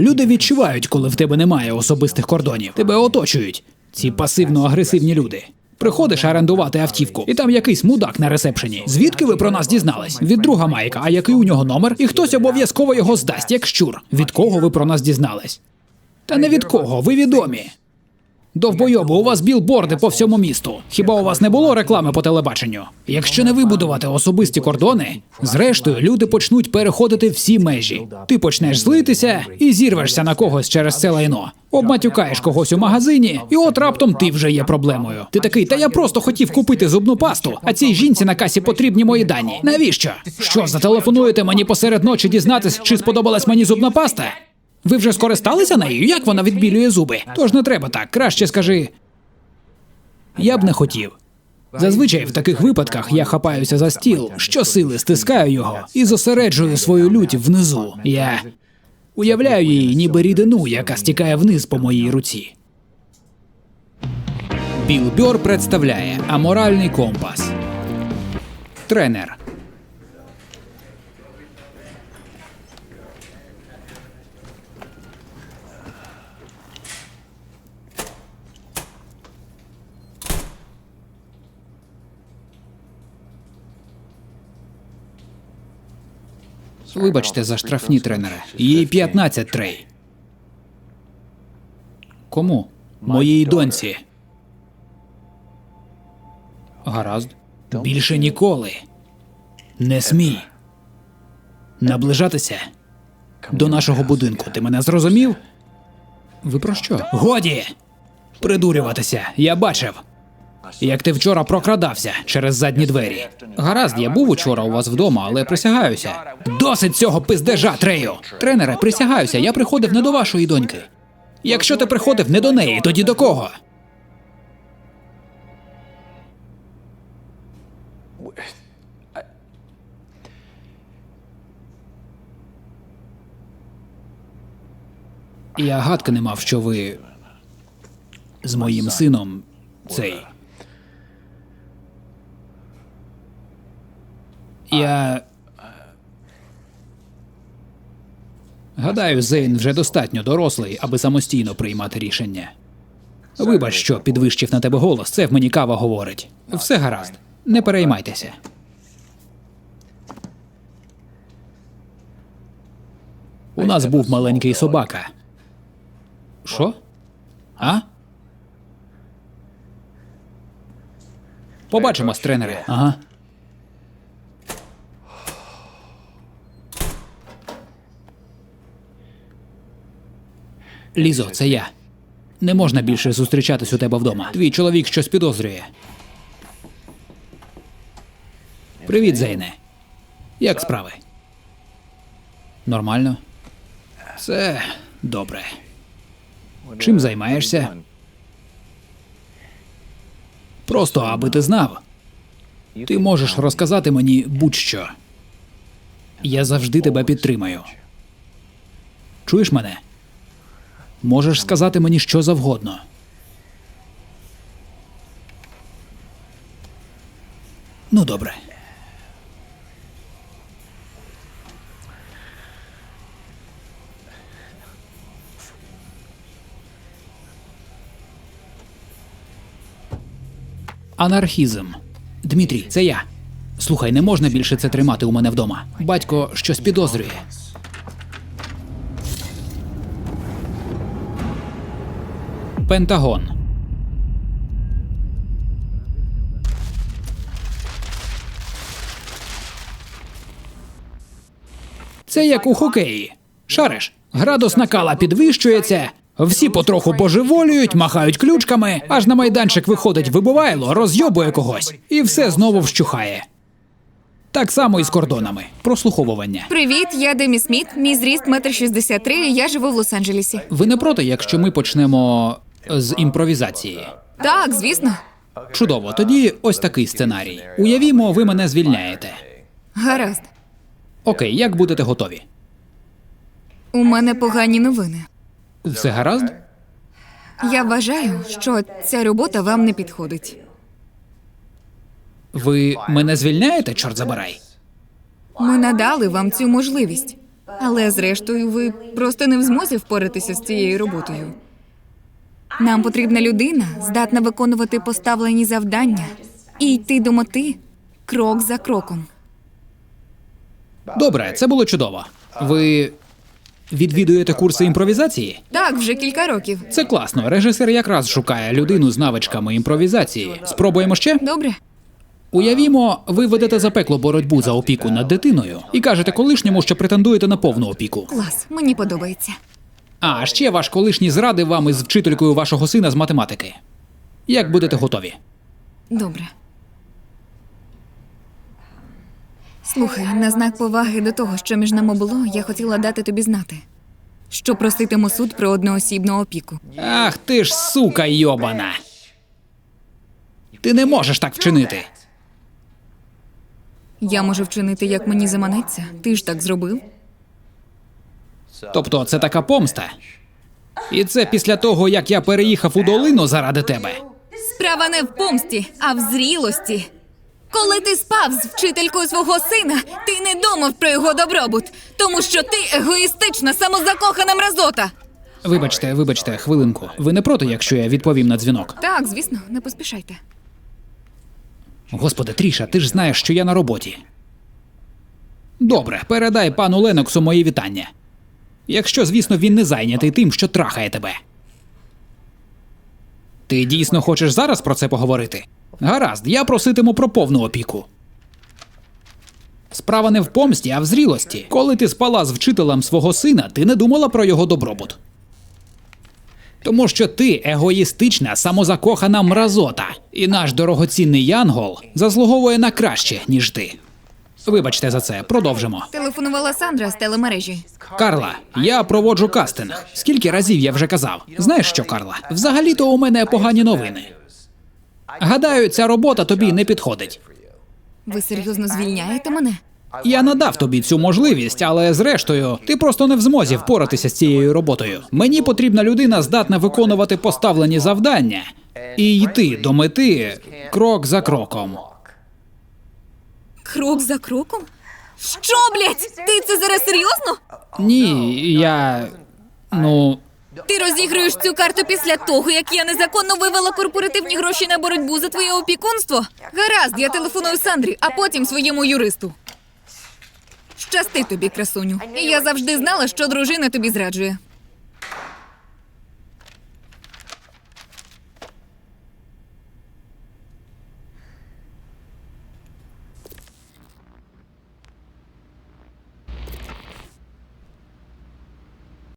Люди відчувають, коли в тебе немає особистих кордонів. Тебе оточують. Ці пасивно-агресивні люди. Приходиш орендувати автівку, і там якийсь мудак на ресепшені. Звідки ви про нас дізнались? Від друга Майка, а який у нього номер? І хтось обов'язково його здасть, як щур. Від кого ви про нас дізнались? Та не від кого, ви відомі. Довбойоби, у вас білборди по всьому місту. Хіба у вас не було реклами по телебаченню? Якщо не вибудувати особисті кордони, зрештою люди почнуть переходити всі межі. Ти почнеш злитися і зірвешся на когось через це лайно. Обматюкаєш когось у магазині, і от раптом ти вже є проблемою. Ти такий, та я просто хотів купити зубну пасту, а цій жінці на касі потрібні мої дані. Навіщо? Що, зателефонуєте мені посеред ночі дізнатись, чи сподобалась мені зубна паста? Ви вже скористалися нею? Як вона відбілює зуби? Тож не треба так. Краще скажи. Я б не хотів. Зазвичай в таких випадках я хапаюся за стіл, щосили стискаю його і зосереджую свою лють внизу. Я уявляю її, ніби рідину, яка стікає вниз по моїй руці. Біл представляє Аморальний компас. Тренер. Вибачте за штрафні тренери. Їй 15 трей. Кому? Моїй доньці. Гаразд. Більше ніколи. Не смій. Наближатися до нашого будинку. Ти мене зрозумів? Ви про що? Годі! Придурюватися. Я бачив. Як ти вчора прокрадався через задні двері. Гаразд, я був учора у вас вдома, але присягаюся. Досить цього пиздежа, Трею! Тренере, присягаюся, я приходив не до вашої доньки. Якщо ти приходив не до неї, тоді до кого? Я гадки не мав, що ви з моїм сином цей. Я. Гадаю, Зейн вже достатньо дорослий, аби самостійно приймати рішення. Вибач, що підвищив на тебе голос, це в мені кава говорить. Все гаразд, не переймайтеся. У нас був маленький собака. Що? А? Побачимось, тренери. Ага. Лізо, це я. Не можна більше зустрічатись у тебе вдома. Твій чоловік щось підозрює. Привіт, Зейне. Як справи? Нормально? Все добре. Чим займаєшся? Просто аби ти знав. Ти можеш розказати мені будь-що. Я завжди тебе підтримаю. Чуєш мене? Можеш сказати мені що завгодно. Ну, добре. Анархізм. Дмитрій, це я. Слухай, не можна більше це тримати у мене вдома. Батько щось підозрює. Пентагон. Це як у хокеї. Шариш, градус накала підвищується, всі потроху божеволюють, махають ключками, аж на майданчик виходить вибивайло, розйобує когось, і все знову вщухає. Так само і з кордонами. Прослуховування. Привіт, я Демі Сміт. Мій зріст метр шістдесят три. Я живу в Лос-Анджелесі. Ви не проти, якщо ми почнемо з імпровізації? Так, звісно. Чудово, тоді ось такий сценарій. Уявімо, ви мене звільняєте. Гаразд. Окей, як будете готові? У мене погані новини. Все гаразд? Я вважаю, що ця робота вам не підходить. Ви мене звільняєте, чорт забирай? Ми надали вам цю можливість. Але зрештою, ви просто не в змозі впоратися з цією роботою. Нам потрібна людина, здатна виконувати поставлені завдання і йти до мети крок за кроком. Добре, це було чудово. Ви відвідуєте курси імпровізації? Так, вже кілька років. Це класно. Режисер якраз шукає людину з навичками імпровізації. Спробуємо ще? Добре. Уявімо, ви ведете запеклу боротьбу за опіку над дитиною і кажете колишньому, що претендуєте на повну опіку. Клас, мені подобається. А ще ваш колишній зрадив вам із вчителькою вашого сина з математики. Як будете готові? Добре. Слухай, на знак поваги до того, що між нами було, я хотіла дати тобі знати, що проситиму суд про одноосібну опіку. Ах ти ж сука йобана. Ти не можеш так вчинити. Я можу вчинити, як мені заманеться. Ти ж так зробив. Тобто це така помста. І це після того, як я переїхав у долину заради тебе. Справа не в помсті, а в зрілості. Коли ти спав з вчителькою свого сина, ти не думав про його добробут, тому що ти егоїстична, самозакохана мразота. Вибачте, вибачте, хвилинку. Ви не проти, якщо я відповім на дзвінок? Так, звісно, не поспішайте. Господи, Тріша, ти ж знаєш, що я на роботі. Добре, передай пану Леноксу мої вітання. Якщо, звісно, він не зайнятий тим, що трахає тебе. Ти дійсно хочеш зараз про це поговорити? Гаразд, я проситиму про повну опіку. Справа не в помсті, а в зрілості. Коли ти спала з вчителем свого сина, ти не думала про його добробут. Тому що ти егоїстична, самозакохана мразота, і наш дорогоцінний Янгол заслуговує на краще, ніж ти. Вибачте за це, продовжимо. Телефонувала Сандра з телемережі. Карла, я проводжу кастинг. Скільки разів я вже казав? Знаєш що, Карла? Взагалі-то у мене погані новини. Гадаю, ця робота тобі не підходить. Ви серйозно звільняєте мене? Я надав тобі цю можливість, але зрештою, ти просто не в змозі впоратися з цією роботою. Мені потрібна людина, здатна виконувати поставлені завдання і йти до мети крок за кроком. Крок за кроком? Що, блядь? Ти це зараз серйозно? Ні, я. Ну, Ти розігруєш цю карту після того, як я незаконно вивела корпоративні гроші на боротьбу за твоє опікунство? Гаразд, я телефоную Сандрі, а потім своєму юристу. Щасти тобі, красуню. Я завжди знала, що дружина тобі зраджує.